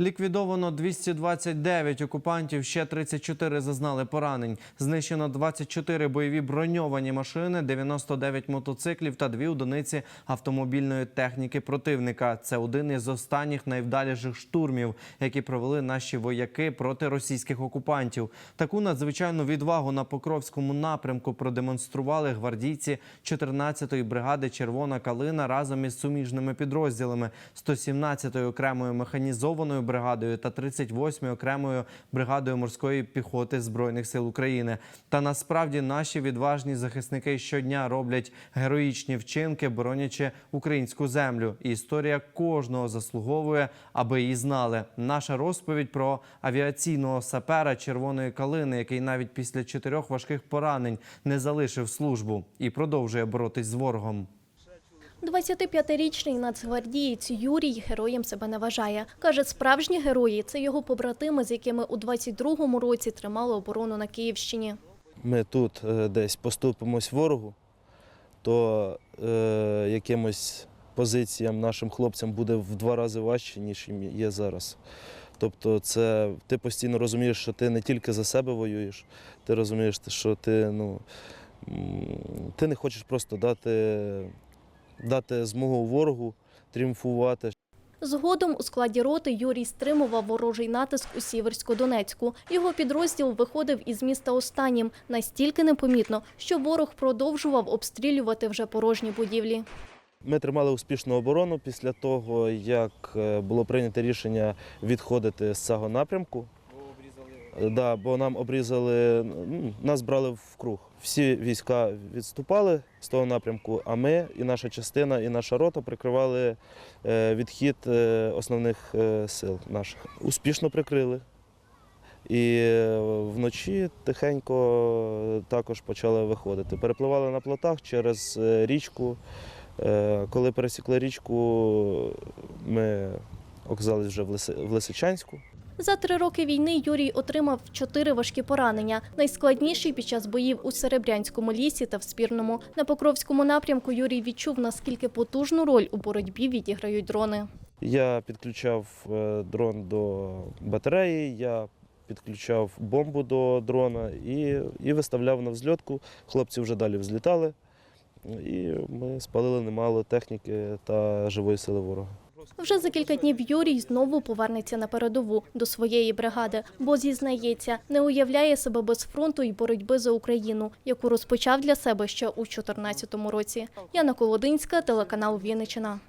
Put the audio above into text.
Ліквідовано 229 окупантів, ще 34 зазнали поранень. Знищено 24 бойові броньовані машини, 99 мотоциклів та дві одиниці автомобільної техніки противника. Це один із останніх найвдаліших штурмів, які провели наші вояки проти російських окупантів. Таку надзвичайну відвагу на Покровському напрямку продемонстрували гвардійці 14-ї бригади Червона калина разом із суміжними підрозділами 117-ї окремою механізованою бригадою та 38-ю окремою бригадою морської піхоти збройних сил України. Та насправді наші відважні захисники щодня роблять героїчні вчинки, боронячи українську землю. І історія кожного заслуговує, аби її знали. Наша розповідь про авіаційного сапера червоної калини, який навіть після чотирьох важких поранень не залишив службу і продовжує боротись з ворогом. 25-річний нацгвардієць Юрій героєм себе не вважає. Каже, справжні герої це його побратими, з якими у 22-му році тримали оборону на Київщині. ми тут е, десь поступимось ворогу, то е, якимось позиціям нашим хлопцям буде в два рази важче, ніж їм є зараз. Тобто, це ти постійно розумієш, що ти не тільки за себе воюєш, ти розумієш, що ти, ну, ти не хочеш просто дати, дати змогу ворогу тріумфувати. Згодом у складі роти Юрій стримував ворожий натиск у Сіверсько-Донецьку. Його підрозділ виходив із міста останнім, настільки непомітно, що ворог продовжував обстрілювати вже порожні будівлі. Ми тримали успішну оборону після того, як е, було прийнято рішення відходити з цього напрямку. Да, бо нам обрізали, ну, нас брали в круг. Всі війська відступали з того напрямку, а ми, і наша частина, і наша рота прикривали е, відхід е, основних е, сил наших. Успішно прикрили. І вночі тихенько також почали виходити. Перепливали на плотах через річку. Коли пересікли річку, ми оказались вже в Лисичанську. За три роки війни Юрій отримав чотири важкі поранення. Найскладніший під час боїв у Серебрянському лісі та в Спірному. На Покровському напрямку Юрій відчув, наскільки потужну роль у боротьбі відіграють дрони. Я підключав е, дрон до батареї, я підключав бомбу до дрона і, і виставляв на взльотку. Хлопці вже далі взлітали, і ми спалили немало техніки та живої сили ворога. Вже за кілька днів Юрій знову повернеться на передову до своєї бригади, бо зізнається, не уявляє себе без фронту і боротьби за Україну, яку розпочав для себе ще у 2014 році. Яна Колодинська, телеканал Вінниччина.